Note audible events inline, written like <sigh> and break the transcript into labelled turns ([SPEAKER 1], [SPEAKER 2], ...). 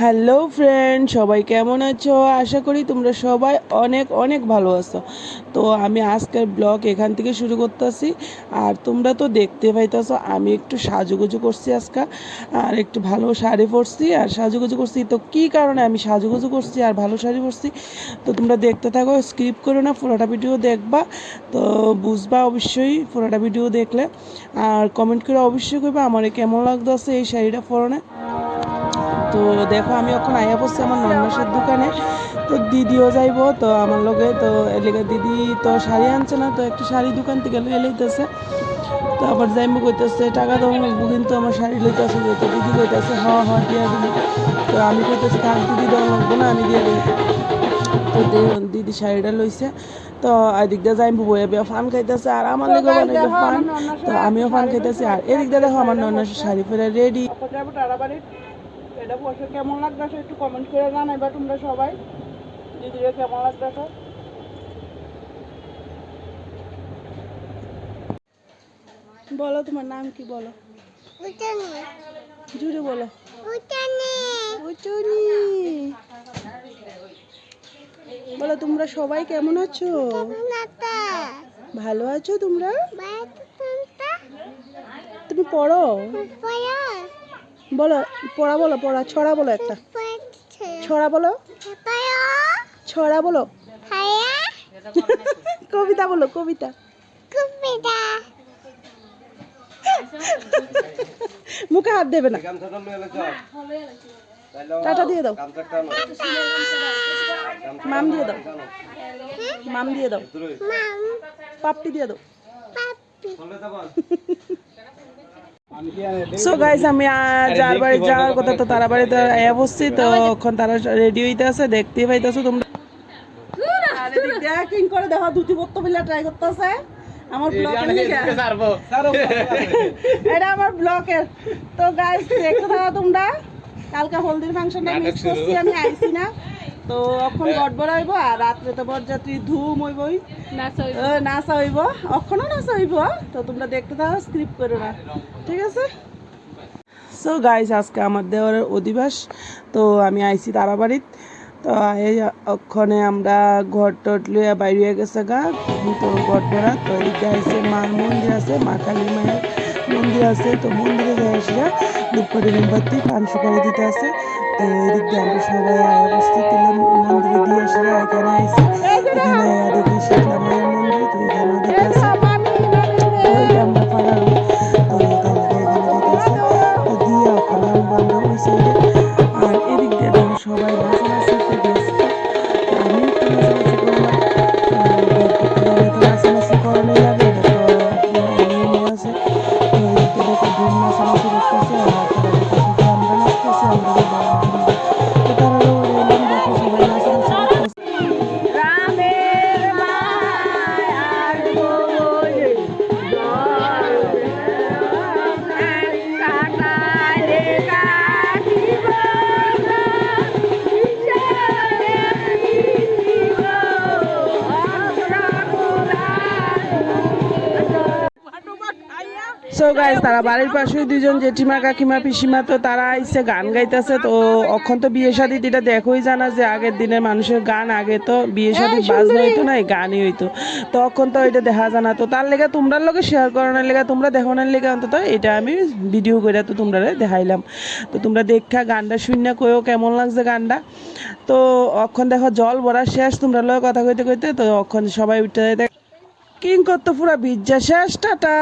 [SPEAKER 1] Hello friend, সবাই কেমন আছো? আশা করি তোমরা সবাই অনেক অনেক ভালো আছো। তো আমি আজকের ব্লগ এখান থেকে শুরু করতেছি। আর তোমরা তো দেখতে পাইতেছো, আমি একটু সাজুগুজু করছি আজকে। আর একটু ভালো শাড়ি পরছি, আর সাজুগুজু করছি। তো কী কারণে আমি সাজুগুজু করছি আর ভালো শাড়ি পরছি? তো তোমরা দেখতে থাকো, স্কিপ করো না, পুরোটা ভিডিও দেখবা। তো বুঝবা অবশ্যই পুরোটা ভিডিও দেখলে। আর কমেন্ট করে অবশ্যই করবে আমার কেমন লাগতেছে এই শাড়িটা পরনে। তো দেখো আমি এখন আয়া পড়ছি আমার নন্নাসের দোকানে। তো দিদিও যাইব তো আমার লগে তো এলাকা দিদি তো শাড়ি আনছে না তো একটা শাড়ি দোকান থেকে লইতেছে। তো আবার যাইমু কইতেছে টাকা দেওয়া লাগবো কিন্তু আমার শাড়ি লইতেছে তো দিদি কইতেছে হ হ দিয়া দিদি তো আমি কইতেছি থাক দিদি দেওয়া লাগবো না আমি দিয়ে দিই তো দিদি শাড়িটা লইছে। তো এদিক দিয়ে যাইমু বয়ে বয়ে ফান খাইতেছে আর আমার লেগে বানাইবে ফান। তো আমিও ফান খাইতেছি আর এদিক দিয়ে দেখো আমার নন্নাসের শাড়ি ফেরা রেডি এটা বসে কেমন লাগতেছে একটু কমেন্ট করে জানাইবা তোমরা সবাই। দিদিরে কেমন লাগতেছে বলো তোমার নাম কি বলো? জুড়ে বলো। বলো তোমরা সবাই কেমন আছো? ভালো আছো তোমরা? তুমি পড়ো। বলো পড়া বলো পড়া ছড়া বলো একটা। ছড়া বলো। ছড়া বলো। কবিতা বলো কবিতা। মুখে হাত দেবে না। টাটা দিয়ে দাও। মাম দিয়ে দাও। মাম দিয়ে দাও। পাপটি দিয়ে দাও। <laughs> সো গাইস আমি যার বাড়ি যাওয়ার কথা তো তারা বাড়িতে বসছি তো এখন তারা রেডি হইতে আছে দেখতেই পাইতেছো তোমরা। আরে দিক করে দেখো দুটি বক্ত মিলে ট্রাই করতেছে। আমার ব্লগের লিগে এটা আমার ব্লকের তো গাইস দেখতে থাকো তোমরা। কালকে হলদির ফাংশনটা মিস করছি আমি আইছি না। তো এখন গড়বড় হইব আর রাত্রে তো বরযাত্রী ধুম হইবই। নাচা হইব অখনও নাচা হইব তো তোমরা দেখতে থাকো স্ক্রিপ্ট করো না। ঠিক আছে? সো গাইস আজকে আমার দেওয়ারের অধিবাস। তো আমি আইছি তারাবাড়িত। তো এই ওখানে আমরা ঘর টট লইয়া বাইরে গেছে গা। তো ঘর ধরা তো এইদিকে আইসে মার মন্দির আছে মা কালী মায়ের মন্দির আছে, তো মন্দিরে যাই আসিয়া দুপুরে মোমবাতি, পান সুপারি দিতে আছে তো এদিক দিয়ে আমরা সবাই অবস্থিত মন্দিরে দিয়ে আসলে এখানে আইসি এখানে দেখি শীতলা সো গাইস তারা বাড়ির পাশে দুজন জেঠিমা কাকিমা পিসিমা তো তারা আইসে গান গাইতেছে তো অখন তো বিয়ে শাদি এটা দেখোই জানা যে আগের দিনের মানুষের গান আগে তো বিয়ে শাদি বাজনা হইতো না এই গানই হইতো। তখন তো এটা দেখা জানা তো তার লেগে তোমরার লগে শেয়ার করানোর লেগে তোমরা দেখানোর লেগে অন্তত এটা আমি ভিডিও করে তো তোমরা দেখাইলাম। তো তোমরা দেখা গানটা শূন্য কয়েও কেমন লাগছে গানটা। তো অখন দেখো জল ভরা শেষ তোমরা লগে কথা কইতে কইতে তো অখন সবাই উঠে কিং করতো পুরা ভিজ্জা শেষ টাটা।